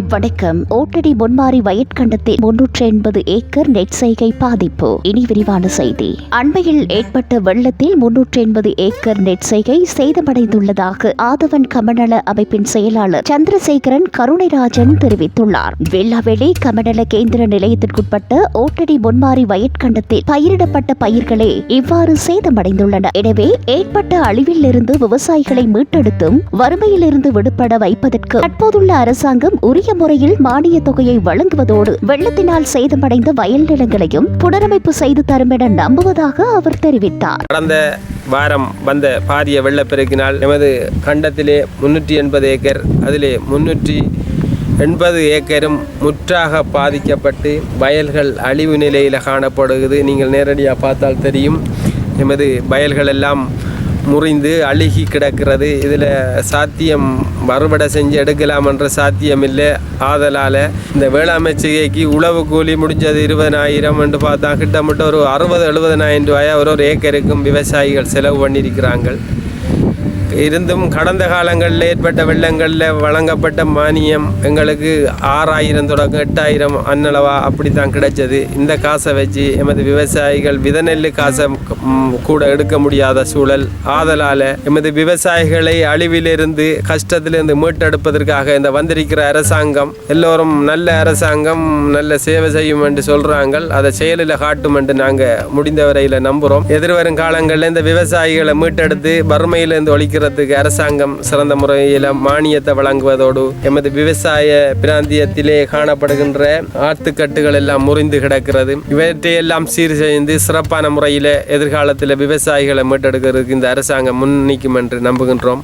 வணக்கம். ஓட்டடி முன்மாறி வயற்கண்டத்தில் முன்னூற்றி எண்பது ஏக்கர் நெற்செய்கை பாதிப்பு. இனி விரிவான செய்தி. அண்மையில் ஏற்பட்ட வெள்ளத்தில் முன்னூற்றி எண்பது ஏக்கர் நெற்செய்கை சேதமடைந்துள்ளதாக ஆதவன் கமநல அமைப்பின் செயலாளர் சந்திரசேகரன் கருணைராஜன் தெரிவித்துள்ளார். வெள்ளாவெளி கமநல கேந்திர நிலையத்திற்குட்பட்ட ஓட்டடி முன்மாறி வயற்கண்டத்தில் பயிரிடப்பட்ட பயிர்களே இவ்வாறு சேதமடைந்துள்ளன. எனவே ஏற்பட்ட அழிவில் இருந்து விவசாயிகளை மீட்டெடுத்தும் வறுமையிலிருந்து விடுபட வைப்பதற்கு தற்போதுள்ள அரசாங்கம் உரிய முறையில் மானிய தொகையை வழங்குவதோடு வெள்ளத்தினால் சேதமடைந்த வயல் நிலங்களையும் புனரமைப்பு செய்து தரும் என நம்புவதாக அவர் தெரிவித்தார். கடந்த வாரம் வந்த பாரிய வெள்ளப்பெருக்கினால் எமது கண்டத்திலே முன்னூற்றி எண்பது ஏக்கர் அதிலே முன்னூற்றி எண்பது ஏக்கரும் முற்றாக பாதிக்கப்பட்டு வயல்கள் அழிவு நிலையில் காணப்படுகிறது. நீங்கள் நேரடியாக பார்த்தால் தெரியும். எமது வயல்கள் எல்லாம் முறிந்து அழுகி கிடக்கிறது. இதில் சாத்தியம் அறுவடை செஞ்சு எடுக்கலாம் என்ற சாத்தியம் இல்லை ஆதலால் இந்த வேளாண்மை உழவு கூலி முடிஞ்சது இருபதனாயிரம் என்று பார்த்தா கிட்டமிட்ட ஒரு அறுபது எழுபதனாயிரம் ரூபாயை ஒரு ஒரு ஏக்கருக்கும் விவசாயிகள் செலவு பண்ணியிருக்கிறாங்க. இருந்தும் கடந்த காலங்களில் ஏற்பட்ட வெள்ளங்களில் வழங்கப்பட்ட மானியம் எங்களுக்கு ஆறாயிரம் தொடக்கம் எட்டாயிரம் அன்னளவா அப்படி தான் கிடைச்சது. இந்த காசை வச்சு எமது விவசாயிகள் விதநெல் காசை கூட எடுக்க முடியாத சூழல். ஆதலால் எமது விவசாயிகளை அழிவிலிருந்து கஷ்டத்திலிருந்து மீட்டெடுப்பதற்காக இந்த வந்திருக்கிற அரசாங்கம் எல்லோரும் நல்ல அரசாங்கம் நல்ல சேவை செய்யும் என்று சொல்கிறாங்க அதை செயலில் காட்டும் என்று நாங்கள் முடிந்த வரையில் நம்புகிறோம் எதிர்வரும் காலங்களில் இந்த விவசாயிகளை மீட்டெடுத்து வறுமையிலிருந்து செய்கிறதுக்கு அரசாங்கம் சிறந்த முறையில் மானியத்தை வழங்குவதோடு எமது விவசாய பிராந்தியத்திலே காணப்படுகின்ற ஆத்துக்கட்டுகள் எல்லாம் முறிந்து கிடக்கிறது. இவற்றையெல்லாம் சீர் செய்து சிறப்பான முறையில் எதிர்காலத்தில் விவசாயிகளை மீட்டெடுக்கிறதுக்கு இந்த அரசாங்கம் முன் நிற்கும் என்று நம்புகின்றோம்.